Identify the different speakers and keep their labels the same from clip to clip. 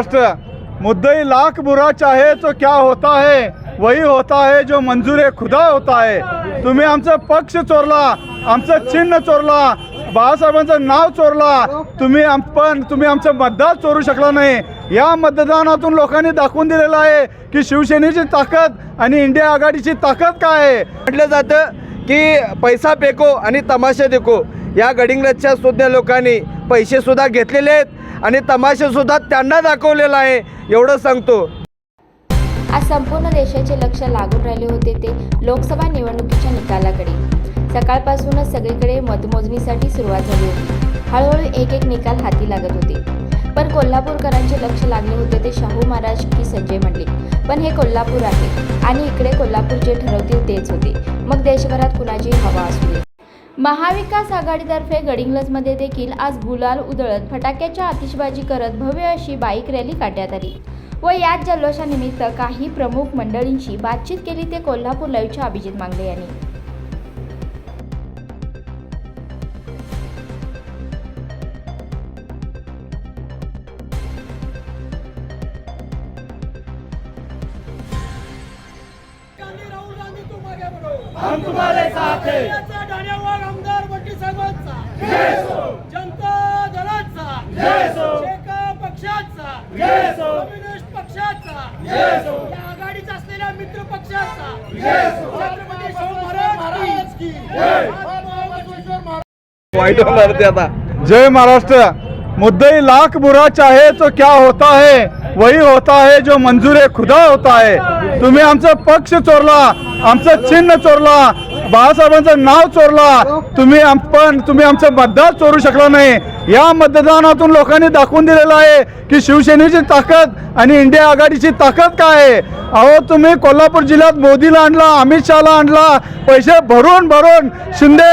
Speaker 1: महाराष्ट्र मुद्दई लाख बुरा चाहे तो क्या होता है वही होता है जो मंजूर खुदा होता है। तुम्ही आमचा पक्ष चोरला आमचं चिन्ह चोरला बाळासाहेबांचं नाव चोरला तुम्ही आम पण तुम्ही आमचं मतदार चोरू शकला नाही. या मतदानातून लोकांनी दाखवून दिलेलं आहे की शिवसेनेची ताकद आणि इंडिया आघाडीची ताकद काय आहे?
Speaker 2: म्हटलं जातं की पैसा फेको आणि तमाशा देखो. या गडिंग्लजच्या सुज्ञ लोकांनी पैसे सुद्धा घेतलेले आहेत. आणि तमाशासुद्धा त्यांना दाखवलेला आहे एवढं सांगतो.
Speaker 3: आज संपूर्ण देशाचे लक्ष लागून राहिले होते ते लोकसभा निवडणुकीच्या निकालाकडे. सकाळपासूनच सगळीकडे मतमोजणीसाठी सुरुवात झाली होती. हळूहळू एक एक निकाल हाती लागत होते. पण कोल्हापूरकरांचे लक्ष लागले होते ते शाहू महाराज की संजय म्हणले पण हे कोल्हापूर आहे आणि इकडे कोल्हापूर जे ठरवतील तेच होते. मग देशभरात कुणाची हवा असू दे. महाविकास आघाडीतर्फे गडिंग्लजमध्ये देखील आज गुलाल उधळत फटाक्याच्या आतिषबाजी करत भव्य अशी बाईक रॅली काढण्यात आली व याच जल्लोषानिमित्त काही प्रमुख मंडळींशी बातचीत केली ते कोल्हापूर लाईव्हच्या अभिजित मांगले यांनी.
Speaker 4: हम तुम्हारे साथ हैं। याचा ठाण्यावर आमदार बंटी साहेबांचा। जनता दलाचा। शेका पक्षाचा। कम्युनिस्ट पक्षाचा। या आघाडीचा असलेल्या मित्र पक्षाचा। छत्रपती शाहू महाराज की। महात्मा महाराज
Speaker 2: वाईट होणार ते आता.
Speaker 1: जय महाराष्ट्र. मुद्दई लाख बुरा चाहे तो क्या होता है? वही होता है जो मंजूर खुदा होता है। तुम्ही आमचं पक्ष चोरला आमचं चिन्ह चोरला बाळासाहेबांचं नाव चोरला. तुम्ही पण तुम्ही आमचं मतदार चोरू शकला नाही. या मतदानातून लोकांनी दाखवून दिलेलं आहे की शिवसेनेची ताकद आणि इंडिया आघाडीची ताकद काय आहे? अहो तुम्ही कोल्हापूर जिल्ह्यात मोदीला आणला अमित शहाला आणला पैसे भरून भरून शिंदे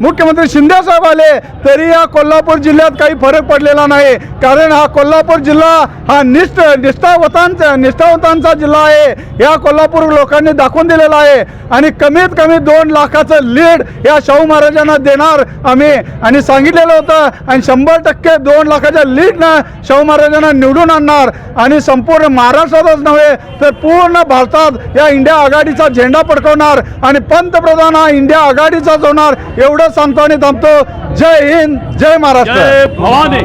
Speaker 1: मुख्यमंत्री शिंदे साहेब आले तरी या कोल्हापूर जिल्ह्यात काही फरक पडलेला नाही. कारण हा कोल्हापूर जिल्हा हा निष्ठ निष्ठावतांचा निष्ठावतांचा जिल्हा आहे. या कोल्हापूर लोकांनी दाखवून दिलेला आहे. आणि कमीत कमी दोन लाखाचं लीड या शाहू महाराजांना देणार आम्ही. आणि सांगितलेलं होतं आणि शंभर टक्के दोन लाखाच्या लीडनं शाहू महाराजांना निवडून आणणार. आणि संपूर्ण महाराष्ट्रातच नव्हे तर पूर्ण भारतात या इंडिया आघाडीचा झेंडा फडकवणार. आणि पंतप्रधान हा इंडिया आघाडीचाच होणार एवढं सांगतो आणि थांबतो. जय हिंद जय महाराष्ट्र.
Speaker 5: जय भवानी.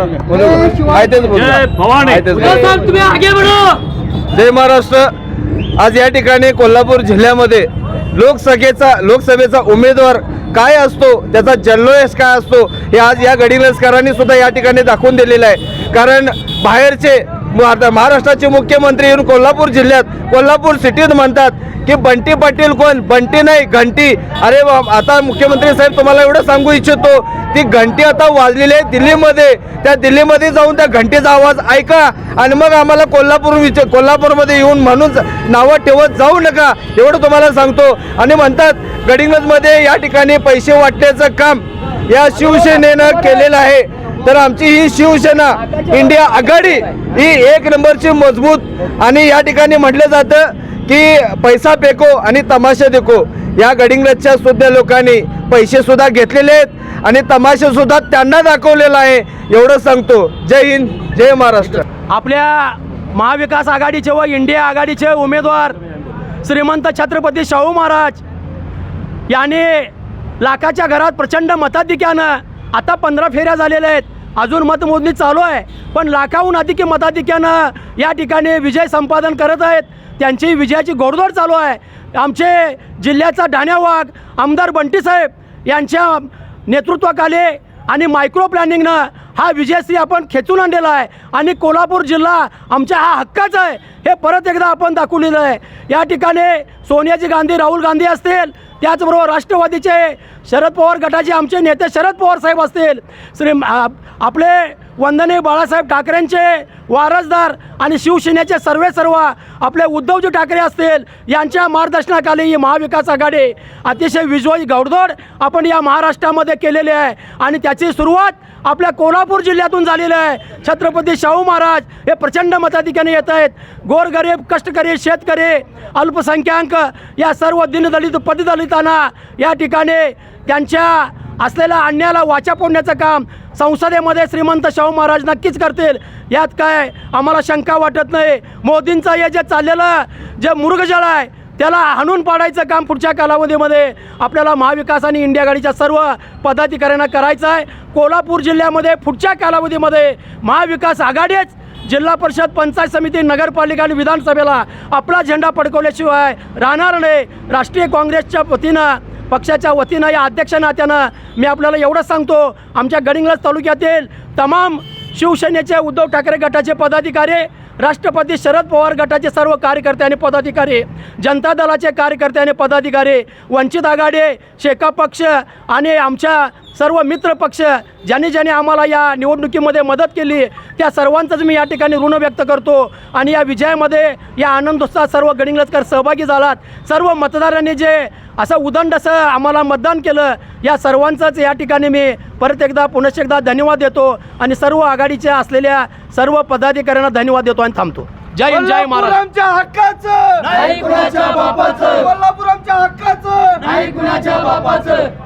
Speaker 5: तुम्ही आगे
Speaker 2: जय महाराष्ट्र. आज या ठिकाणी कोल्हापूर जिल्ह्यामध्ये लोकसभेचा लोकसभेचा उमेदवार काय असतो? त्याचा जल्लोष काय असतो? हे आज या गडिलस्करांनी सुद्धा या ठिकाणी दाखवून दिलेलं आहे. कारण बाहेरचे महाराष्ट्राचे मुख्यमंत्री येऊन कोल्हापूर जिल्ह्यात कोल्हापूर सिटीत म्हणतात की बंटी पाटील कोण? बंटी नाही घंटी. अरे आता मुख्यमंत्री साहेब तुम्हाला एवढं सांगू इच्छितो ती घंटी आता वाजलेली आहे दिल्लीमध्ये. त्या दिल्लीमध्ये जाऊन त्या घंटीचा आवाज ऐका आणि मग आम्हाला कोल्हापूर विच कोल्हापूरमध्ये येऊन म्हणून नावं ठेवत जाऊ नका. एवढं तुम्हाला सांगतो. आणि म्हणतात गडिंगजमध्ये या ठिकाणी पैसे वाटण्याचं काम या शिवसेनेनं केलेलं आहे. तर आमची ही शिवसेना इंडिया आघाडी ही एक नंबरची मजबूत आणि या ठिकाणी म्हटलं जातं की पैसा फेको आणि तमाशा देखो. या गडिंगलजच्या सुद्धा लोकांनी पैसे सुद्धा घेतलेले आहेत आणि तमाशा सुद्धा त्यांना दाखवलेला आहे एवढं सांगतो. जय हिंद जय महाराष्ट्र.
Speaker 5: आपल्या महाविकास आघाडीचे व इंडिया आघाडीचे उमेदवार श्रीमंत छत्रपती शाहू महाराज यांनी लाखाच्या घरात प्रचंड मताधिक्यानं आता पंधरा फेऱ्या झालेल्या आहेत. अजून मतमोजणी चालू आहे. पण लाखाहून अधिक मताधिक्यानं या ठिकाणी विजय संपादन करत आहेत. त्यांची विजयाची घोडदौड चालू आहे. आमचे जिल्ह्याचा ढाण्यावाग आमदार बंटीसाहेब यांच्या नेतृत्वाखाली आणि मायक्रो प्लॅनिंगनं हा विजयश्री आपण खेचून आणलेला आहे. आणि कोल्हापूर जिल्हा आमच्या हा हक्काचा आहे. हे परत एकदा आपण दाखवलेलं आहे. या ठिकाणी सोनियाजी गांधी राहुल गांधी असतील. त्याचबरोबर राष्ट्रवादीचे शरद पवार गटाचे आमचे नेते शरद पवार साहेब असतील. श्री आपले वंदने बाळासाहेब ठाकरेंचे वारसदार आणि शिवसेनेचे सर्वे सर्व आपले उद्धवजी ठाकरे असतील. यांच्या मार्गदर्शनाखाली ही महाविकास आघाडी अतिशय विजयी गौडदोड आपण या महाराष्ट्रामध्ये केलेली आहे. आणि त्याची सुरुवात आपल्या सोलापूर जिल्ह्यातून झालेलं आहे. छत्रपती शाहू महाराज हे प्रचंड मताधिक्याने येत आहेत. गोरगरीब कष्टकरी शेतकरी अल्पसंख्याक या सर्व दिनदलित पतिदलितांना या ठिकाणी त्यांच्या असलेल्या अन्यायाला वाचा फोडण्याचं काम संसदेमध्ये श्रीमंत शाहू महाराज नक्कीच करतील. यात काय आम्हाला शंका वाटत नाही. मोदींचं हे जे चाललेलं जे मृगजळ आहे त्याला हाणून पाडायचं काम पुढच्या कालावधीमध्ये आपल्याला महाविकास आणि इंडिया गाडीच्या सर्व पदाधिकाऱ्यांना करायचं आहे. कोल्हापूर जिल्ह्यामध्ये पुढच्या कालावधीमध्ये महाविकास आघाडीच जिल्हा परिषद पंचायत समिती नगरपालिका आणि विधानसभेला आपला झेंडा फडकवल्याशिवाय राहणार नाही. राष्ट्रीय काँग्रेसच्या वतीनं पक्षाच्या वतीनं या अध्यक्ष नात्यानं मी आपल्याला एवढंच सांगतो. आमच्या गडिंग्लज तालुक्यातील तमाम शिवसेनेचे उद्धव ठाकरे गटाचे पदाधिकारी राष्ट्रपती शरद पवार गटाचे सर्व कार्यकर्ते आणि पदाधिकारी जनता दलाचे कार्यकर्ते आणि पदाधिकारी वंचित आघाडी शेका पक्ष आणि आमच्या सर्व मित्र पक्ष ज्यांनी ज्यांनी आम्हाला या निवडणुकीमध्ये मदत केली त्या सर्वांचंच मी या ठिकाणी ऋण व्यक्त करतो. आणि या विजयामध्ये या आनंदोत्सवात सर्व गडिंग्लजकर सहभागी झालात. सर्व मतदारांनी जे असं उदंड असं आम्हाला मतदान केलं या सर्वांचंच या ठिकाणी मी परत एकदा पुनश्च एकदा धन्यवाद देतो. आणि सर्व आघाडीच्या असलेल्या सर्व पदाधिकाऱ्यांना धन्यवाद देतो आणि थांबतो. जय हिंद जय महाराज
Speaker 2: आमच्या हक्काचं.
Speaker 5: नाही कुणाच्या बापाचं.
Speaker 2: कोल्हापूर आमच्या हक्काचं.
Speaker 5: नाही कुणाच्या बापाचं.